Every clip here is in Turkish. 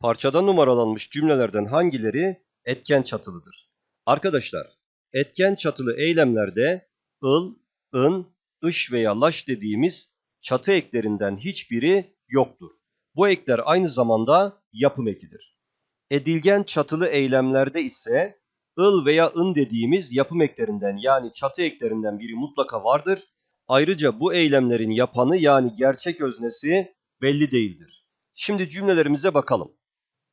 Parçada numaralanmış cümlelerden hangileri etken çatılıdır? Arkadaşlar, etken çatılı eylemlerde ıl, ın, ış veya laş dediğimiz çatı eklerinden hiçbiri yoktur. Bu ekler aynı zamanda yapım ekidir. Edilgen çatılı eylemlerde ise ıl veya ın dediğimiz yapım eklerinden yani çatı eklerinden biri mutlaka vardır. Ayrıca bu eylemlerin yapanı yani gerçek öznesi belli değildir. Şimdi cümlelerimize bakalım.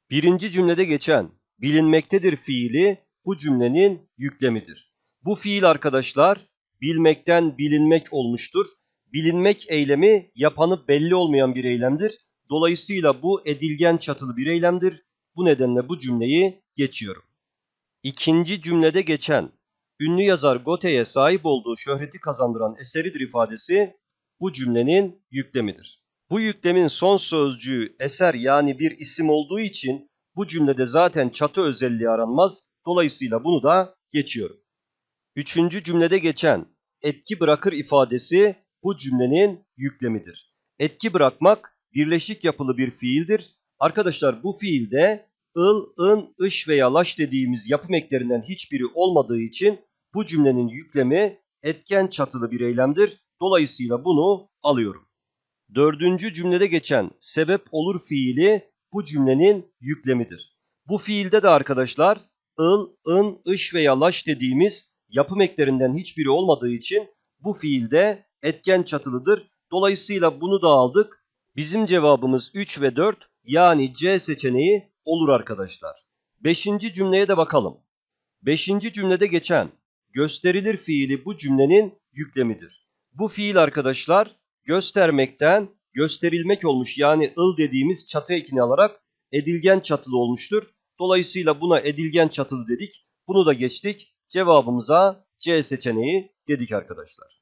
Birinci cümlede geçen bilinmektedir fiili bu cümlenin yüklemidir. Bu fiil arkadaşlar bilmekten bilinmek olmuştur. Bilinmek eylemi yapanı belli olmayan bir eylemdir. Dolayısıyla bu edilgen çatılı bir eylemdir. Bu nedenle bu cümleyi geçiyorum. İkinci cümlede geçen ünlü yazar Goethe'ye sahip olduğu şöhreti kazandıran eseridir ifadesi bu cümlenin yüklemidir. Bu yüklemin son sözcüğü eser yani bir isim olduğu için bu cümlede zaten çatı özelliği aranmaz. Dolayısıyla bunu da geçiyorum. Üçüncü cümlede geçen etki bırakır ifadesi bu cümlenin yüklemidir. Etki bırakmak birleşik yapılı bir fiildir. Arkadaşlar bu fiilde ıl, ın, ış veya laş dediğimiz yapım eklerinden hiçbiri olmadığı için bu cümlenin yüklemi etken çatılı bir eylemdir. Dolayısıyla bunu alıyorum. Dördüncü cümlede geçen sebep olur fiili bu cümlenin yüklemidir. Bu fiilde de arkadaşlar ıl, ın, ış veya laş dediğimiz yapım eklerinden hiçbiri olmadığı için bu fiilde etken çatılıdır. Dolayısıyla bunu da aldık. Bizim cevabımız 3 ve 4 yani C seçeneği olur arkadaşlar. Beşinci cümleye de bakalım. Beşinci cümlede geçen gösterilir fiili bu cümlenin yüklemidir. Bu fiil arkadaşlar göstermekten gösterilmek olmuş yani ıl dediğimiz çatı ekini alarak edilgen çatılı olmuştur. Dolayısıyla buna edilgen çatılı dedik. Bunu da geçtik. Cevabımıza C seçeneği dedik arkadaşlar.